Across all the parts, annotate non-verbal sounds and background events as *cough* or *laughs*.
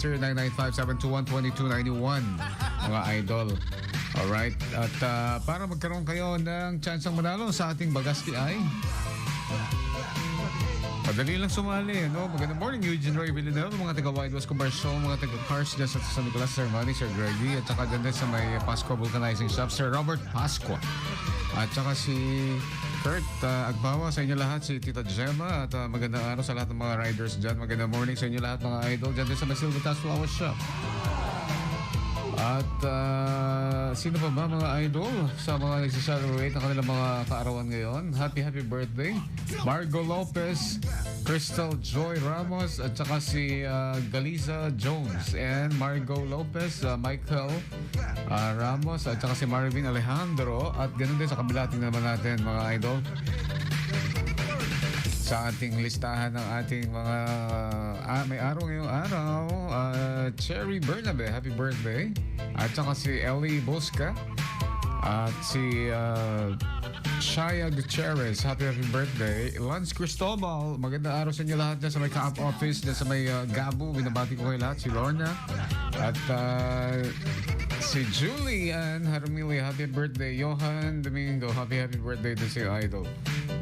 0995-721-2291 mga idol. Alright. At ah, para magkaroon kayo ng chansang manalo sa ating Bagasti ay Madali lang sumali, no? Magandang morning, Eugene Roy Villanelle, mga taga Wide West Commercial, mga taga Cars dyan sa San Nicolas, Sir Manny, Sir Greggy, at saka dyan sa may Pasco Vulcanizing Shop, Sir Robert Pasqua. At saka si Kurt uh, Agbawa sa inyo lahat, si Tita Gemma, at ah, magandang araw sa lahat ng mga riders dyan. Magandang morning sa inyo lahat, mga idol, dyan din sa may Silver Flower Shop. At ah, sino pa ba mga idol sa mga nagsisalaroate ng kanilang mga kaarawan ngayon? Happy happy birthday! Margo Lopez, Crystal Joy Ramos, at saka si ah, Galiza Jones. And Margo Lopez, ah, Michael ah, Ramos, at saka si Marvin Alejandro. At ganun din sa kabila, tingnan naman natin mga idol sa ating listahan ng ating mga ah, may araw ngayong araw Cherry Bernabe happy birthday. At saka si Ellie Bosca. At si uh, Shaya Gutierrez. Happy happy birthday. Lance Cristobal. Magandang araw sa inyo lahat dyan sa may camp office dyan sa may uh, Gabo binabati ko kayo lahat si Lorna. At uh, Si Julian Harumili, happy birthday. Johan Domingo, happy happy birthday to si Idol.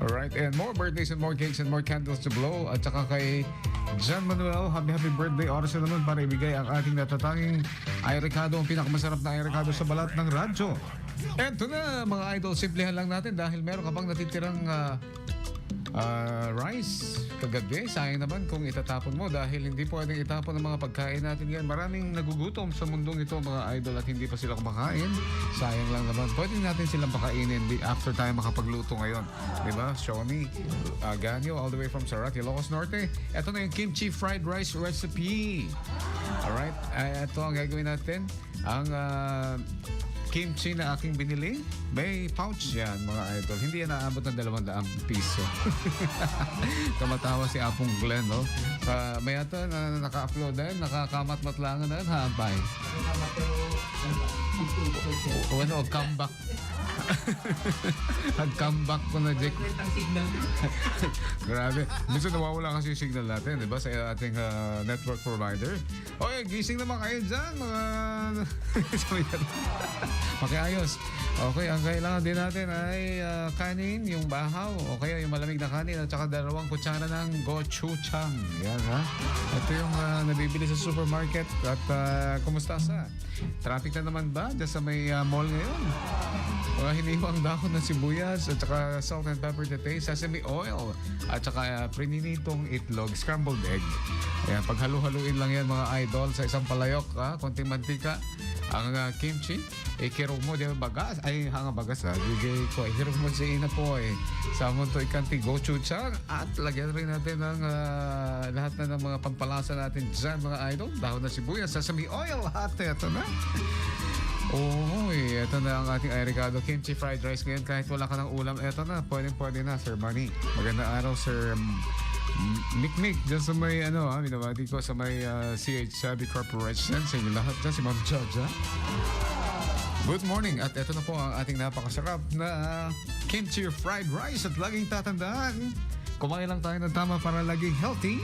Alright, and more birthdays and more cakes and more candles to blow. At saka kay John Manuel, happy happy birthday. Oras na naman para ibigay ang ating natatanging ay Ricardo, ang pinakamasarap na ay Ricardo sa balat ng radyo. Eto na mga idol, simplihan lang natin dahil meron ka pang natitirang ah, ah, rice kagabi. Sayang naman kung itatapon mo dahil hindi pwedeng itapon ang mga pagkain natin yan. Maraming nagugutom sa mundong ito mga idol at hindi pa sila kumakain. Sayang lang naman. Pwede natin silang pakainin after tayo makapagluto ngayon. Di ba? Shoni, uh, Ganyo, all the way from Sarat, Ilocos Norte. Ito na yung kimchi fried rice recipe. Alright, uh, ito ang gagawin natin. Ang ah, kimchi na aking binili, may pouch yan mga idol. Hindi yan naabot ng 200 piso. *laughs* Tumatawa si Apong Glenn, no? Uh, may ata na naka-upload din, nakakamat-matlangan na, hambay. O ano, comeback. *laughs* Nag-comeback ko na, Jake. Grabe. Minsan nawawala kasi yung signal natin, di ba? Sa ating ah, network provider. Oy, gising naman kayo dyan, mga... *laughs* Pakiayos. Okay, ang kailangan din natin ay ah, kanin, yung bahaw, o kaya yung malamig na kanin, at saka dalawang kutsara ng gochujang. Yan, ha? Ito yung ah, nabibili sa supermarket. At ah, kumusta sa? Traffic na naman ba dyan sa may ah, mall ngayon? Mga hiniwang dahon ng sibuyas at saka salt and pepper to taste, sesame oil at saka uh, prininitong itlog, scrambled egg. Ayan, paghalu-haluin lang yan mga idol sa isang palayok, ha? konting mantika. Ang uh, kimchi, ikirog mo, di ba bagas? Ay, hanga bagas ha. Bigay ko, ikirog mo sa ina po eh. Samon to ikanti gochujang at lagyan rin natin ng uh, lahat na ng mga pampalasa natin dyan mga idol. Dahon na sibuyas, sesame oil, lahat. Ito na. Oo, eh, ito na ang ating Iricado Kimchi Fried Rice ngayon. Kahit wala ka ng ulam, ito na. Pwede pwede na, Sir Manny. Magandang araw, Sir Mikmik. Diyan sa may, ano, ha, binabati ko sa may uh, CH Sabi Corporation. Sa inyo lahat dyan, si Ma'am Jaja. Good morning. At ito na po ang ating napakasarap na kimchi fried rice. At laging tatandaan, kumain lang tayo ng tama para laging healthy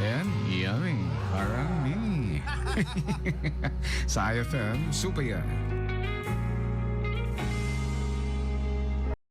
and yummy. Parang me. Sa IFM, super yan.